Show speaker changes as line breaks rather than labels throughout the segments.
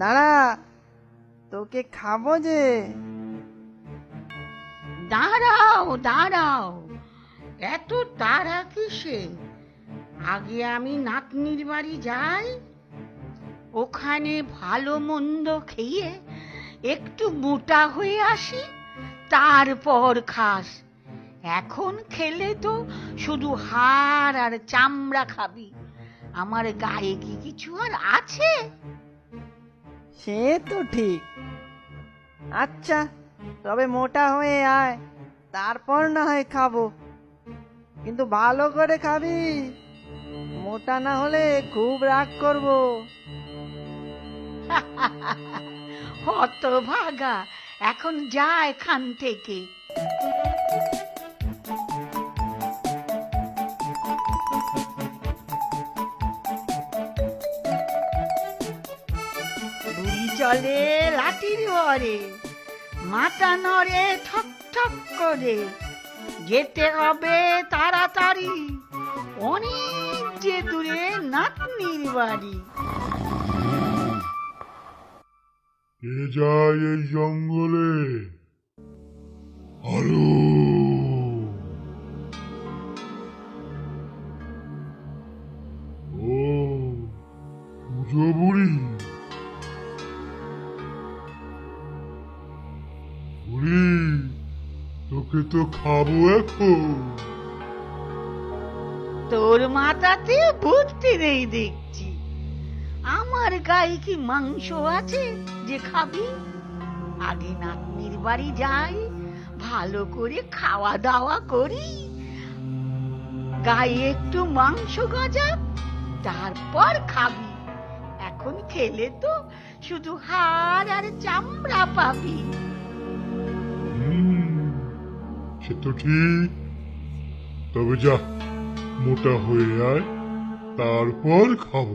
দাঁড়া, তোকে খাব যে।
দাঁড়াও দাঁড়াও, এত তারা কিসে? আগে আমি নাতনির বাড়ি যাই, ওখানে ভালো মন্দ খেয়ে একটু মোটা হয়ে আসি, তারপর খাস। এখন খেলে তো শুধু হাড় আর চামড়া খাবি। আমার গায়ে কি কিছু আর আছে?
সে তো ঠিক। আচ্ছা তবে মোটা হয়ে আয়, তারপর না হয় খাব। কিন্তু ভালো করে খাবি। মোটা না হলে খুব রাগ করব।
হত ভাগা এখন যা এখান থেকে। চলে লাঠির বরে মাথা নড়ে ঠক ঠক করে। যেতে হবে তাড়াতাড়ি, অনেক যে দূরে নাতনির বাড়ি।
কে যায় এই জঙ্গলে? ও বুড়ি বুড়ি। তোকে তো খাব এখন।
তোর মাথাতে বুদ্ধি নেই দেখছি। আমার গায়ে কি মাংস আছে যে খাবি? আগে নাতনির বাড়ি যাই, ভালো করে খাওয়া দাওয়া করি। গায়ে একটু মাংস গজাক তারপর খাবি। এখন খেলে তো শুধু হাড় আর চামড়া পাবি।
সে তো ঠিক। তবে যা, মোটা হয়ে আয়, তারপর খাব।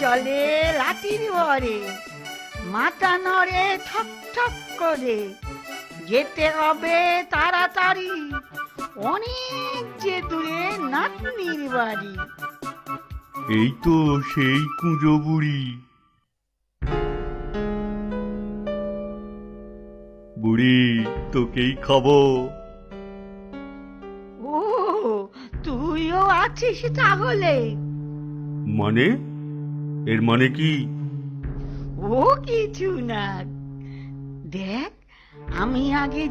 চলে লাঠির বরে মাথা নড়ে ঠক ঠক করে। যেতে হবে তাড়াতাড়ি, অনেক যে দূরে নাতনির বাড়ি।
এই তো সেই কুঁজো বুড়ি। বুড়ি তোকেই খাব।
ও তুইও আছিস তাহলে?
মানে? এর মানে কি?
ও কিছু না। দেখ আমি আগে